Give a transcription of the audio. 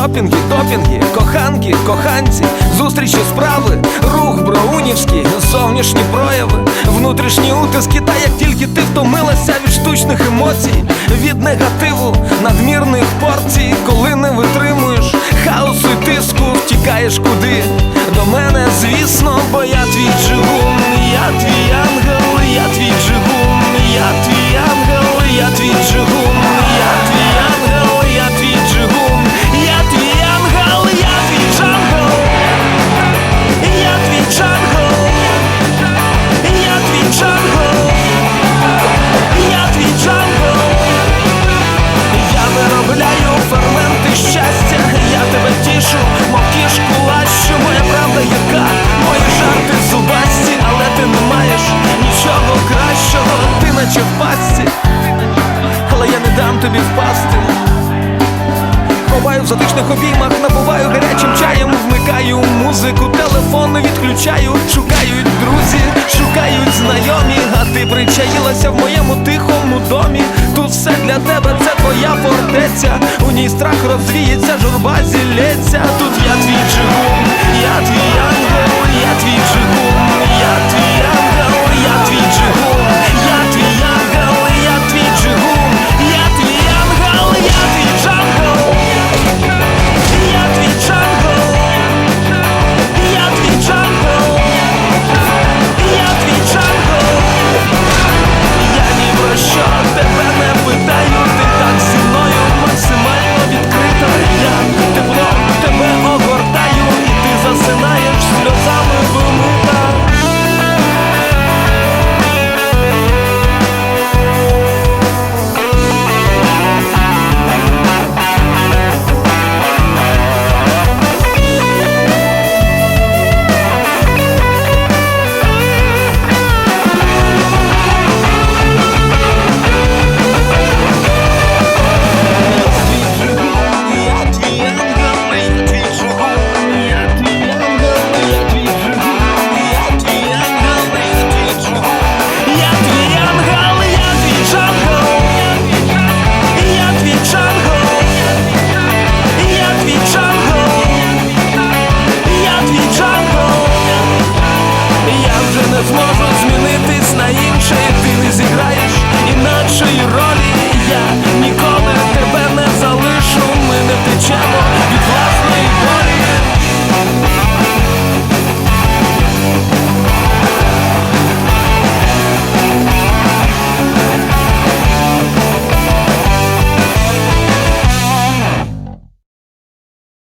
шопінги, допінги, коханки, коханці, зустрічі справи, рух броунівський, зовнішні прояви, внутрішні утиски, та як тільки ти втомилася від штучних емоцій, від негативу, надмірних порцій, коли не витримуєш хаосу й тиску, втікаєш куди? До мене, звісно, бо я тішу, мов кішку лащу, моя правда яка, мої жарти зубасті, але ти не маєш нічого кращого, ти наче в пастці, але я не дам тобі впасти. Ховаю в затишних обіймах, набуваю гарячим чаєм, вмикаю музику, телефон відключаю, шукають друзі, шукають знайомі, а ти причаїлася в моєму тихому домі. Тут все для тебе, це твоя фортеця. У ній страх розвіється, журба зілється. Тут я твій чигун, я твій зможу змінитись на інше, ти не зіграєш